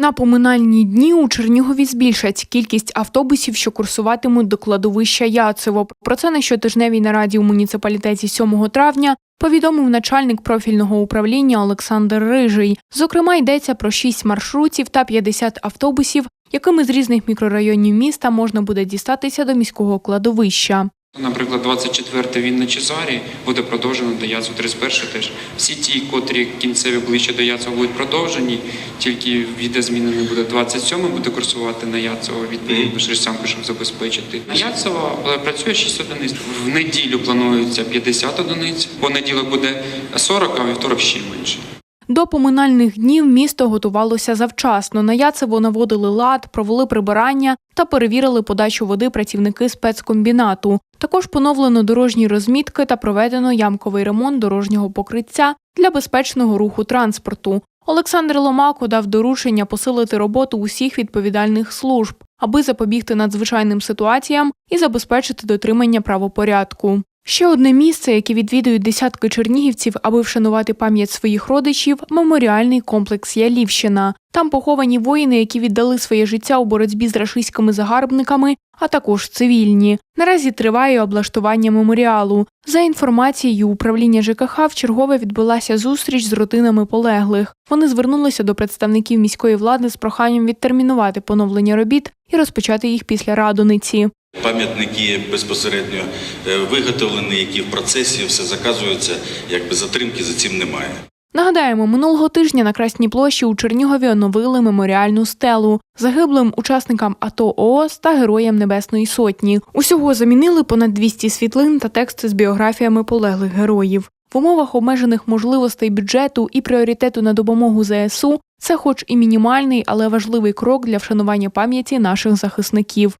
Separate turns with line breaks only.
На поминальні дні у Чернігові збільшать кількість автобусів, що курсуватимуть до кладовища Яцево. Про це на щотижневій нараді у муніципалітеті 7 травня повідомив начальник профільного управління Олександр Рижий. Зокрема, йдеться про 6 маршрутів та 50 автобусів, якими з різних мікрорайонів міста можна буде дістатися до міського кладовища.
Наприклад, 24 він на Чезарі буде продовжено до Яцу 31 теж. Всі ті, котрі кінцеві ближче до Яцева будуть продовжені, тільки віде змінений буде 27 буде курсувати на Яцево, відповідно шерстянку, щоб забезпечити. На Яцево працює 6 одиниць. В неділю планується 50 одиниць, понеділок буде 40, а вівторок ще менше.
До поминальних днів місто готувалося завчасно. На Яцево наводили лад, провели прибирання та перевірили подачу води працівники спецкомбінату. Також поновлено дорожні розмітки та проведено ямковий ремонт дорожнього покриття для безпечного руху транспорту. Олександр Ломако дав доручення посилити роботу усіх відповідальних служб, аби запобігти надзвичайним ситуаціям і забезпечити дотримання правопорядку. Ще одне місце, яке відвідують десятки чернігівців, аби вшанувати пам'ять своїх родичів меморіальний комплекс Ялівщина. Там поховані воїни, які віддали своє життя у боротьбі з рашистськими загарбниками, а також цивільні. Наразі триває облаштування меморіалу. За інформацією управління ЖКХ, в чергове відбулася зустріч з родинами полеглих. Вони звернулися до представників міської влади з проханням відтермінувати поновлення робіт і розпочати їх після радониці.
Пам'ятники безпосередньо е, виготовлені, які в процесі все заказується, якби затримки за цим немає.
Нагадаємо, минулого тижня на Красній площі у Чернігові оновили меморіальну стелу загиблим учасникам АТО ООС та Героям Небесної Сотні. Усього замінили понад 200 світлин та тексти з біографіями полеглих героїв. В умовах обмежених можливостей бюджету і пріоритету на допомогу ЗСУ це, хоч і мінімальний, але важливий крок для вшанування пам'яті наших захисників.